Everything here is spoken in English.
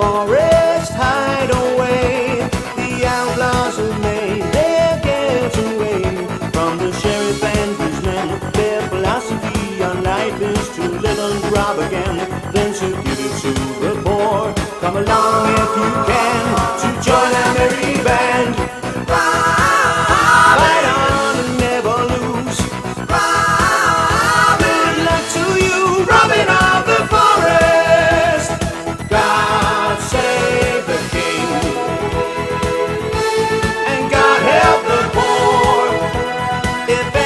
forest hideaway. The outlaws have made their getaway from the sheriff and his men. Their philosophy on life is to live and rob again, then to give it to the poor. Come along if you can to join our merry. it.